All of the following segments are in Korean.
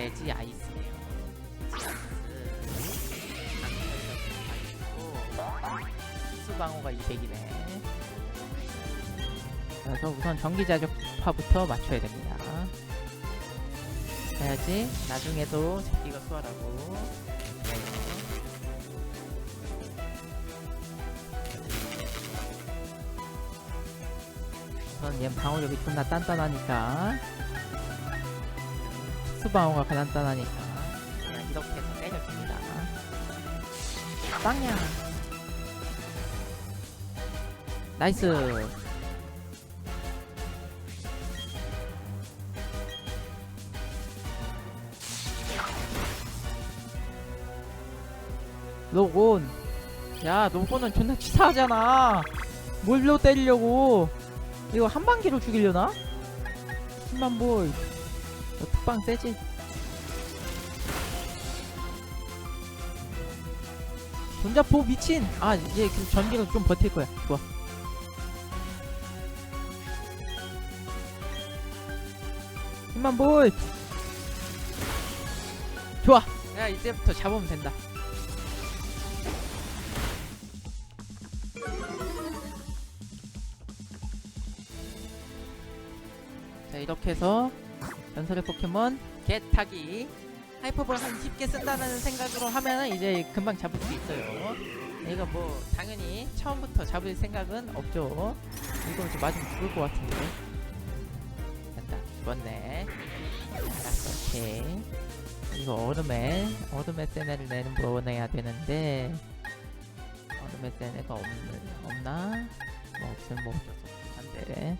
레지 아이스네요. 레지 아이스. 강철력 80고 수방어가 200이네. 그래서 우선 전기 자격파부터 맞춰야 됩니다. 해야지 나중에도 잡기가 수월하고. 네. 우선 얘 방어력이 존나 단단하니까 수방어가 간단하니까 그냥 이렇게 해서 때려줍니다. 빵야. 나이스. 로곤. 야 로곤은 존나 치사하잖아. 뭘로 때리려고. 이거 한 방기로 죽이려나? 10만 볼. 너 특방 세지? 전자포 미친! 아, 얘그 전기는 좀 버틸 거야. 좋아. 힘만 볼! 좋아! 야, 이제부터 잡으면 된다. 자, 이렇게 해서 전설의 포켓몬 개타기 하이퍼볼 한 10개 쓴다는 생각으로 하면 이제 금방 잡을 수 있어요. 이거 뭐 당연히 처음부터 잡을 생각은 없죠. 이거 좀 맞으면 죽을 것 같은데. 됐다. 죽었네. 알았어. 오케이. 이거 얼음에 얼음의 세네를 내는 보내야 되는데 얼음의 세네가 없, 없나? 뭐 없으면 뭐 어쩔 수 없긴 한데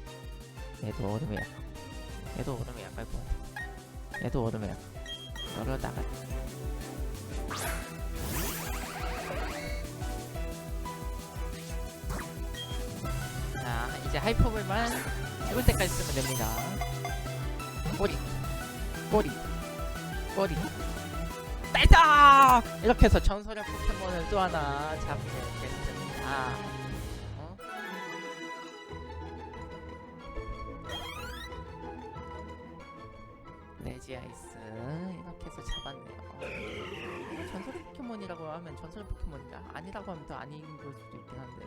얘도 얼음이 약하고 얘도 얼음이 약할 것 같아. 얘도 얼음이 약하고 그러다가. 자 이제 하이퍼볼만 죽을 때까지 쓰면 됩니다. 꼬리. 꼬리. 꼬리. 나이스! 이렇게 해서 전설의 포켓몬을 또 하나 잡게 됐습니다 레지아이스. 이렇게 해서 잡았네요. 전설의 포켓몬이라고 하면 전설의 포켓몬인가? 아니라고 하면 또 아닌 걸 수도 있긴 한데